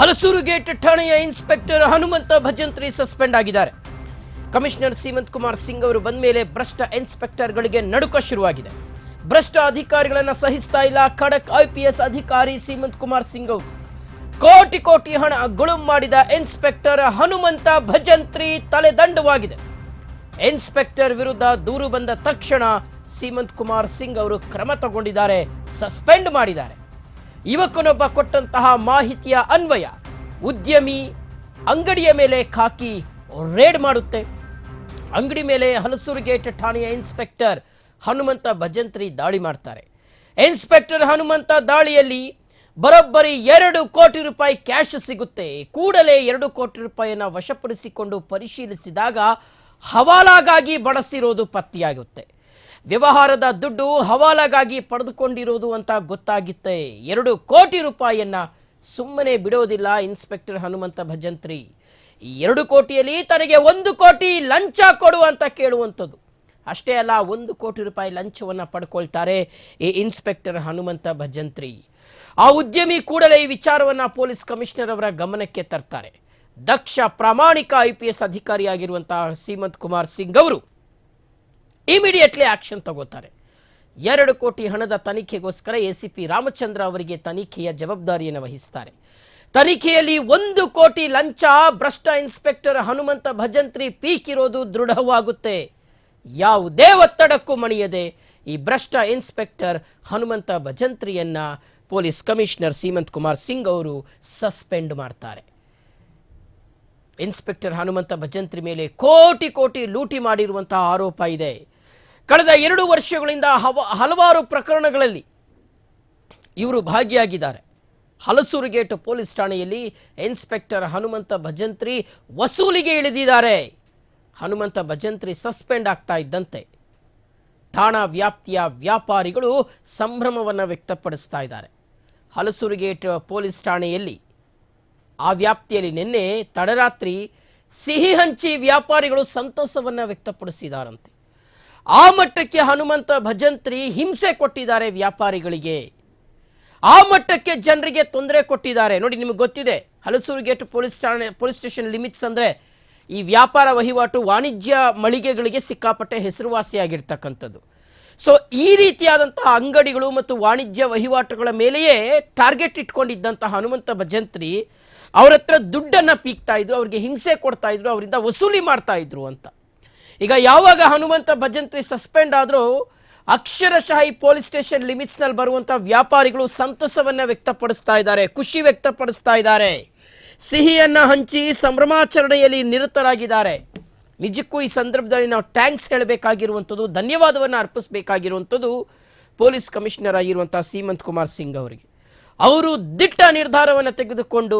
Halasuru gate ಠಾಣೆಯ inspector Hanumantha Bhajantri suspend ಆಗಿದ್ದಾರೆ. Commissioner Seemanth Kumar Singh ಅವರು ಬಂದ ಮೇಲೆ ಭ್ರಷ್ಟ ಇನ್ಸ್ಪೆಕ್ಟರ್ಗಳಿಗೆ ನಡುಕ ಶುರುವಾಗಿದೆ. ಭ್ರಷ್ಟ ಅಧಿಕಾರಿಗಳನ್ನು ಸಹಿಸ್ತಾ ಇಲ್ಲ ಖಡಕ್ ಐಪಿಎಸ್ ಅಧಿಕಾರಿ ಸೀಮಂತ್ ಕುಮಾರ್ ಸಿಂಗ್ ಅವರು. ಕೋಟಿ ಕೋಟಿ ಹಣ ಗುಳು ಮಾಡಿದ ಇನ್ಸ್ಪೆಕ್ಟರ್ ಹನುಮಂತ ಭಜಂತ್ರಿ ತಲೆದಂಡವಾಗಿದೆ. ಇನ್ಸ್ಪೆಕ್ಟರ್ ವಿರುದ್ಧ ದೂರು ಬಂದ ತಕ್ಷಣ ಸೀಮಂತ್ ಕುಮಾರ್ ಸಿಂಗ್ ಅವರು ಕ್ರಮ ತಗೊಂಡಿದ್ದಾರೆ, ಸಸ್ಪೆಂಡ್ ಮಾಡಿದ್ದಾರೆ. ಯುವಕನೊಬ್ಬ ಕೊಟ್ಟಂತಹ ಮಾಹಿತಿಯ ಅನ್ವಯ ಉದ್ಯಮಿ ಅಂಗಡಿಯ ಮೇಲೆ ಖಾಕಿ ರೇಡ್ ಮಾಡುತ್ತೆ. ಅಂಗಡಿ ಮೇಲೆ ಹಲಸೂರು ಗೇಟ್ ಠಾಣೆಯ ಇನ್ಸ್ಪೆಕ್ಟರ್ ಹನುಮಂತ ಭಜಂತ್ರಿ ದಾಳಿ ಮಾಡ್ತಾರೆ. ಇನ್ಸ್ಪೆಕ್ಟರ್ ಹನುಮಂತ ದಾಳಿಯಲ್ಲಿ ಬರೋಬ್ಬರಿ ಎರಡು ಕೋಟಿ ರೂಪಾಯಿ ಕ್ಯಾಶ್ ಸಿಗುತ್ತೆ. ಕೂಡಲೇ ಎರಡು ಕೋಟಿ ರೂಪಾಯಿಯನ್ನು ವಶಪಡಿಸಿಕೊಂಡು ಪರಿಶೀಲಿಸಿದಾಗ ಹವಾಲಾಗಾಗಿ ಬಳಸಿರೋದು ಪತ್ತೆಯಾಗುತ್ತೆ. ವ್ಯವಹಾರದ ದುಡ್ಡು ಹವಾಲಾಗಾಗಿ ಪಡೆದುಕೊಂಡಿರೋದು ಅಂತ ಗೊತ್ತಾಗಿತ್ತೆ. ಎರಡು ಕೋಟಿ ರೂಪಾಯಿಯನ್ನ ಸುಮ್ಮನೆ ಬಿಡೋದಿಲ್ಲ ಇನ್ಸ್ಪೆಕ್ಟರ್ ಹನುಮಂತ ಭಜಂತ್ರಿ. ಎರಡು ಕೋಟಿಯಲ್ಲಿ ತನಗೆ ಒಂದು ಕೋಟಿ ಲಂಚ ಕೊಡು ಅಂತ ಕೇಳುವಂಥದ್ದು. ಅಷ್ಟೇ ಅಲ್ಲ, ಒಂದು ಕೋಟಿ ರೂಪಾಯಿ ಲಂಚವನ್ನು ಪಡ್ಕೊಳ್ತಾರೆ ಈ ಇನ್ಸ್ಪೆಕ್ಟರ್ ಹನುಮಂತ ಭಜಂತ್ರಿ. ಆ ಉದ್ಯಮಿ ಕೂಡಲೇ ಈ ವಿಚಾರವನ್ನು ಪೊಲೀಸ್ ಕಮಿಷನರ್ ಅವರ ಗಮನಕ್ಕೆ ತರ್ತಾರೆ. ದಕ್ಷ ಪ್ರಾಮಾಣಿಕ ಐ ಪಿ ಎಸ್ ಅಧಿಕಾರಿಯಾಗಿರುವಂತಹ ಸೀಮಂತ್ ಕುಮಾರ್ ಸಿಂಗ್ ಅವರು ಇಮಿಡಿಯೇಟ್ಲಿ ಆಕ್ಷನ್ ತಗೋತಾರೆ. ಎರಡು ಕೋಟಿ ಹಣದ ತನಿಖೆಗೋಸ್ಕರ ಎಸಿಪಿ ರಾಮಚಂದ್ರ ಅವರಿಗೆ ತನಿಖೆಯ ಜವಾಬ್ದಾರಿಯನ್ನು ವಹಿಸ್ತಾರೆ. ತನಿಖೆಯಲ್ಲಿ ಒಂದು ಕೋಟಿ ಲಂಚ, ಭ್ರಷ್ಟ ಇನ್ಸ್ಪೆಕ್ಟರ್ ಹನುಮಂತ ಭಜಂತ್ರಿ ಪೀಕಿರೋದು ದೃಢವಾಗುತ್ತೆ. ಯಾವುದೇ ಒತ್ತಡಕ್ಕೂ ಮಣಿಯದೆ ಈ ಭ್ರಷ್ಟ ಇನ್ಸ್ಪೆಕ್ಟರ್ ಹನುಮಂತ ಭಜಂತ್ರಿಯನ್ನ ಪೊಲೀಸ್ ಕಮಿಷನರ್ ಸೀಮಂತ್ ಕುಮಾರ್ ಸಿಂಗ್ ಅವರು ಸಸ್ಪೆಂಡ್ ಮಾಡ್ತಾರೆ. ಇನ್ಸ್ಪೆಕ್ಟರ್ ಹನುಮಂತ ಭಜಂತ್ರಿ ಮೇಲೆ ಕೋಟಿ ಕೋಟಿ ಲೂಟಿ ಮಾಡಿರುವಂತಹ ಆರೋಪ ಇದೆ. ಕಳೆದ ಎರಡು ವರ್ಷಗಳಿಂದ ಹವ, ಹಲವಾರು ಪ್ರಕರಣಗಳಲ್ಲಿ ಇವರು ಭಾಗಿಯಾಗಿದ್ದಾರೆ. ಹಲಸೂರು ಗೇಟ್ ಪೊಲೀಸ್ ಠಾಣೆಯಲ್ಲಿ ಇನ್ಸ್ಪೆಕ್ಟರ್ ಹನುಮಂತ ಭಜಂತ್ರಿ ವಸೂಲಿಗೆ ಇಳಿದಿದ್ದಾರೆ. ಹನುಮಂತ ಭಜಂತ್ರಿ ಸಸ್ಪೆಂಡ್ ಆಗ್ತಾ ಇದ್ದಂತೆ. ಠಾಣಾ ವ್ಯಾಪ್ತಿಯ ವ್ಯಾಪಾರಿಗಳು ಸಂಭ್ರಮವನ್ನು ವ್ಯಕ್ತಪಡಿಸ್ತಾ ಇದ್ದಾರೆ. ಹಲಸೂರು ಗೇಟ್ ಪೊಲೀಸ್ ಠಾಣೆಯಲ್ಲಿ ಆ ವ್ಯಾಪ್ತಿಯಲ್ಲಿ ನಿನ್ನೆ ತಡರಾತ್ರಿ ಸಿಹಿ ಹಂಚಿ ವ್ಯಾಪಾರಿಗಳು ಸಂತಸವನ್ನು ವ್ಯಕ್ತಪಡಿಸಿದಾರಂತೆ. ಆ ಮಟ್ಟಕ್ಕೆ ಹನುಮಂತ ಭಜಂತ್ರಿ ಹಿಂಸೆ ಕೊಟ್ಟಿದ್ದಾರೆ ವ್ಯಾಪಾರಿಗಳಿಗೆ. ಆ ಮಟ್ಟಕ್ಕೆ ಜನರಿಗೆ ತೊಂದರೆ ಕೊಟ್ಟಿದ್ದಾರೆ. ನೋಡಿ, ನಿಮಗೆ ಗೊತ್ತಿದೆ, ಹಲಸೂರು ಗೇಟ್ ಪೊಲೀಸ್ ಠಾಣೆ, ಪೊಲೀಸ್ ಸ್ಟೇಷನ್ ಲಿಮಿಟ್ಸ್ ಅಂದರೆ ಈ ವ್ಯಾಪಾರ ವಹಿವಾಟು ವಾಣಿಜ್ಯ ಮಳಿಗೆಗಳಿಗೆ ಸಿಕ್ಕಾಪಟ್ಟೆ ಹೆಸರುವಾಸಿಯಾಗಿರ್ತಕ್ಕಂಥದ್ದು. ಸೊ ಈ ರೀತಿಯಾದಂತಹ ಅಂಗಡಿಗಳು ಮತ್ತು ವಾಣಿಜ್ಯ ವಹಿವಾಟುಗಳ ಮೇಲೆಯೇ ಟಾರ್ಗೆಟ್ ಇಟ್ಕೊಂಡಿದ್ದಂತಹ ಹನುಮಂತ ಭಜಂತ್ರಿ ಅವರತ್ರ ದುಡ್ಡನ್ನು ಪೀಕ್ತಾ ಇದ್ರು, ಅವ್ರಿಗೆ ಹಿಂಸೆ ಕೊಡ್ತಾ ಇದ್ರು, ಅವರಿಂದ ವಸೂಲಿ ಮಾಡ್ತಾ ಇದ್ರು ಅಂತ. ಈಗ ಯಾವಾಗ ಹನುಮಂತ ಭಜಂತ್ರಿ ಸಸ್ಪೆಂಡ್ ಆದರೂ ಅಕ್ಷರಶಃ ಈ ಪೊಲೀಸ್ ಸ್ಟೇಷನ್ ಲಿಮಿಟ್ಸ್ನಲ್ಲಿ ಬರುವಂಥ ವ್ಯಾಪಾರಿಗಳು ಸಂತಸವನ್ನು ವ್ಯಕ್ತಪಡಿಸ್ತಾ ಇದ್ದಾರೆ, ಖುಷಿ ವ್ಯಕ್ತಪಡಿಸ್ತಾ ಇದ್ದಾರೆ. ಸಿಹಿಯನ್ನು ಹಂಚಿ ಸಂಭ್ರಮಾಚರಣೆಯಲ್ಲಿ ನಿರತರಾಗಿದ್ದಾರೆ. ನಿಜಕ್ಕೂ ಈ ಸಂದರ್ಭದಲ್ಲಿ ನಾವು ಥ್ಯಾಂಕ್ಸ್ ಹೇಳಬೇಕಾಗಿರುವಂಥದ್ದು, ಧನ್ಯವಾದವನ್ನು ಅರ್ಪಿಸಬೇಕಾಗಿರುವಂಥದ್ದು ಪೊಲೀಸ್ ಕಮಿಷನರ್ ಆಗಿರುವಂಥ ಸೀಮಂತ್ ಕುಮಾರ್ ಸಿಂಗ್ ಅವರಿಗೆ. ಅವರು ದಿಟ್ಟ ನಿರ್ಧಾರವನ್ನು ತೆಗೆದುಕೊಂಡು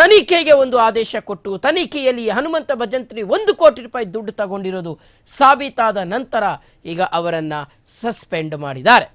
ತನಿಖೆಗೆ ಒಂದು ಆದೇಶ ಕೊಟ್ಟು ತನಿಖೆಯಲ್ಲಿ ಹನುಮಂತ ಭಜಂತ್ರಿ ಒಂದು ಕೋಟಿ ರೂಪಾಯಿ ದುಡ್ಡು ತಗೊಂಡಿರೋದು ಸಾಬೀತಾದ ನಂತರ ಈಗ ಅವರನ್ನು ಸಸ್ಪೆಂಡ್ ಮಾಡಿದ್ದಾರೆ.